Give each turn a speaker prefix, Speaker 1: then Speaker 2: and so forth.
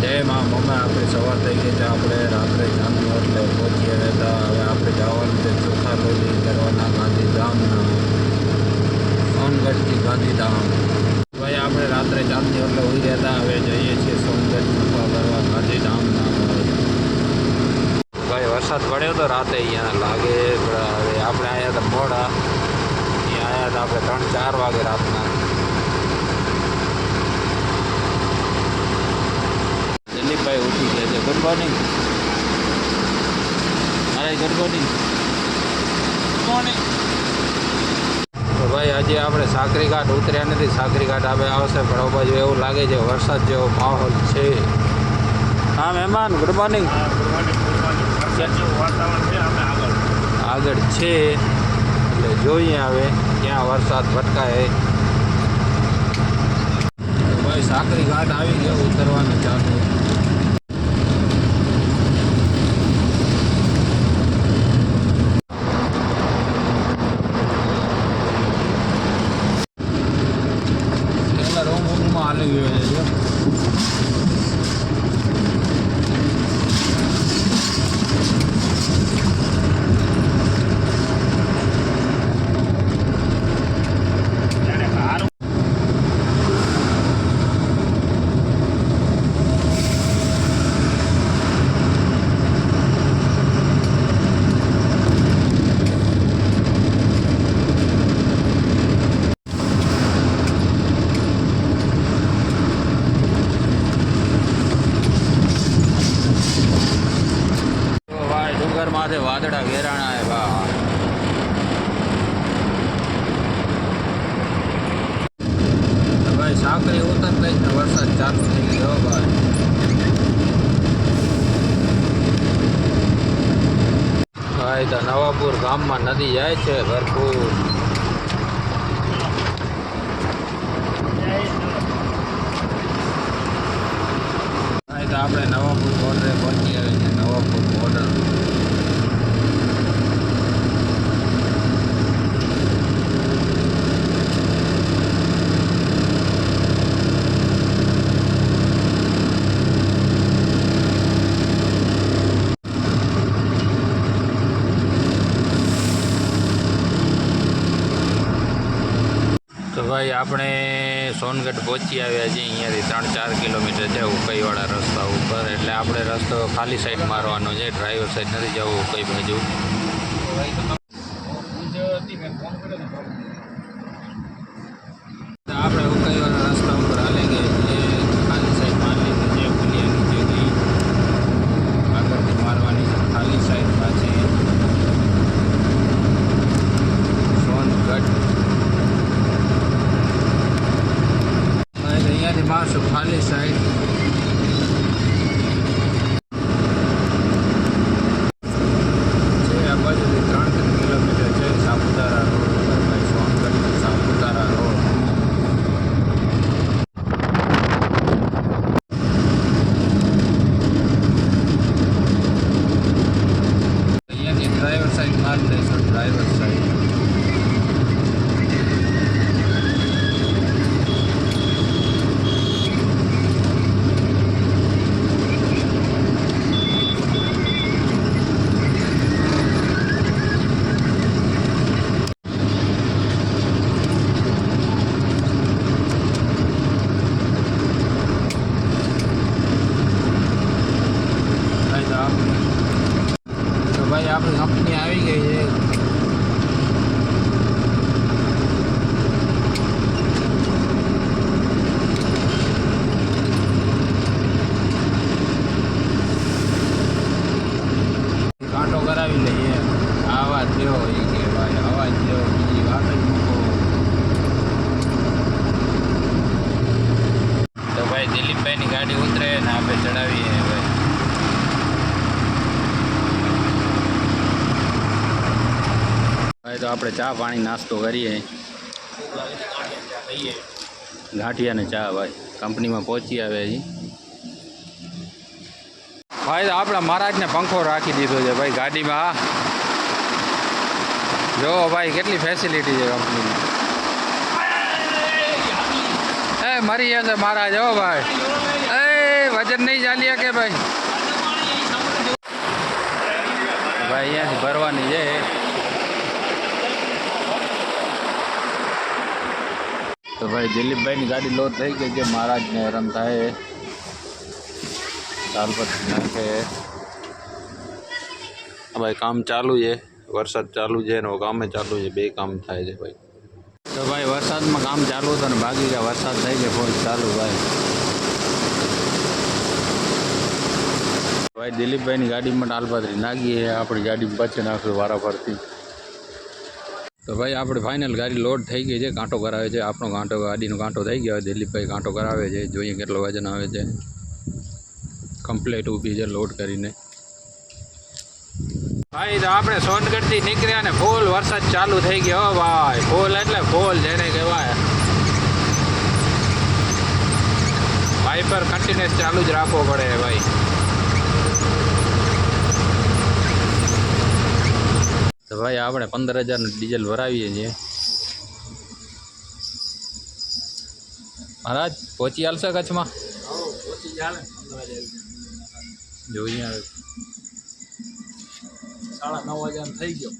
Speaker 1: જય માં મમ્મી આપણે સવાર થઈ ગઈ છે, આપણે રાત્રે જામની એટલે પહોંચી આવ્યા હતા હવે આપણે જવાનું છે ચોથા લોલી કરવાના ગાંધીધામના સોનગઢથી ગાંધીધામ ભાઈ આપણે રાત્રે જામની એટલે ઉઈ રહ્યા હતા હવે જઈએ છીએ સોનગઢ ચોથા કરવા ગાંધીધામના ભાઈ, વરસાદ પડ્યો તો રાતે અહીંયા લાગે, પણ હવે આપણે આવ્યા હતા મોડા. અહીંયા આવ્યા હતા આપણે ત્રણ ચાર વાગે રાતના દિલીપભાઈ ઉઠી ગયા છે ગુડ મોર્નિંગ અરે ગુડ મોર્નિંગ મોર્નિંગ તો ભાઈ હજી આપણે સાકરી ઘાટ ઉતર્યા નથી. સાકરી ઘાટ આપણે આવશે પણ આ બાજુ એવું લાગે છે વરસાદ જેવો માહોલ છે. હા મહેમાન ગુડ મોર્નિંગ આગળ છે. એટલે જોઈએ હવે ક્યાં વરસાદ ભટકાય. તો ભાઈ સાકરી ઘાટ આવી ગયો ઉતરવાનું ચાલુ. 发那个。ભાઈ ડુંગર માથે વાદળા વેરાણા આવ્યા. ભાઈ સાંકળી ઉતર ને વરસાદ ચાલુ થઈ ગયો ભાઈ. ભાઈ તો નવાપુર ગામમાં નદી જાય છે ભરપૂર. આપણે નવાપુર બોર્ડરે પહોંચી આવે છે નવાપુર બોર્ડર તો ભાઈ, આપણે સોનગઢ પહોંચી આવ્યા છીએ. અહીંયાથી ત્રણ ચાર કિલોમીટર છે ઉકાઈવાળા રસ્તા ઉપર. એટલે આપણે રસ્તો ખાલી સાઈડ મારવાનો છે. ડ્રાઈવર સાઈડ નથી જવું ઉકાઈ બાજુ. આપણે ઉકઈવાળા રસ્તા ઉપર હાલી ગયા છીએ ખાલી સાઈડ મારી લીધી છે પુલિયાની જગ્યાએ આગળથી મારવાની છે ખાલી સાઈડ પાછી સોનગઢ હવે તો મારશું ખાલી સાઈડ છે આ બાજુથી ત્રણ ત્રણ કિલોમીટર છે સાપુતારા રોડ ઉપર ભાઈ સોનગઢ સાપુતારા રોડ અહીંયાથી ડ્રાઈવર સાઈડ મારી દઈશું ડ્રાઈવર સાઈડ ભાઈ તો આપણે કંપની આવી કરાવી લઈએ. આવાજ જેવો એ કે ભાઈ અવાજ જેવો બીજી વાત જ તો ભાઈ દિલીપભાઈની ગાડી ઉતરે ને આપણે ચડાવીએ ભાઈ ભાઈ તો આપણે ચા પાણી નાસ્તો કરીએ. ગાંઠિયા ને ચા ભાઈ, કંપનીમાં પહોંચી આવે ભાઈ, તો આપણા મહારાજને પંખો રાખી દીધો છે ભાઈ ગાડીમાં જો ભાઈ, કેટલી ફેસિલિટી છે કંપનીમાં. એ, મરી જશે મહારાજ, હો ભાઈ. એ, વજન નહીં ચાલ્યા કે ભાઈ. ભાઈ, અહીંયાથી ભરવાની છે. તો ભાઈ દિલીપભાઈની ગાડી લો થઈ ગઈ કે મહારાજને હેરાન થાય. ચાલ પછી નાખે. ભાઈ કામ ચાલુ છે. વરસાદ ચાલુ છે ને કામે ચાલુ છે. બે કામ થાય છે ભાઈ. તો ભાઈ વરસાદમાં કામ ચાલુ હતું ને ભાગી ગયા. વરસાદ થઈ ગયો ફોન ચાલુ ભાઈ. ભાઈ દિલીપભાઈની ગાડીમાં ટાલપાત્રી નાખીએ. આપણી ગાડીમાં પછી નાખ્યું વારા ફરતી તો ભાઈ, આપણે ફાઇનલ ગાડી લોડ થઈ ગઈ છે કાંટો કરાવે છે. આપણો કાંટો ગાડીનો કાંટો થઈ ગયો, દિલીપભાઈ કાંટો કરાવે છે. જોઈએ કેટલો વજન આવે છે. કમ્પ્લેટ ઊભી છે લોડ કરીને. ભાઈ, તો આપણે સોનગઢથી નીકળ્યા ને ફૂલ વરસાદ ચાલુ થઈ ગયો. ભાઈ ફૂલ એટલે ફૂલ જેને કહેવાય. વાઇપર કન્ટિન્યુઅસ ચાલુ જ રાખવો પડે, ભાઈ. ભાઈ, આપણે પંદર હજારનું ડીઝલ ભરાવીએ છીએ. મહારાજ, પહોંચી હાલશે કચ્છમાં? જોઈએ
Speaker 2: સાડા નવ હજાર થઈ ગયો.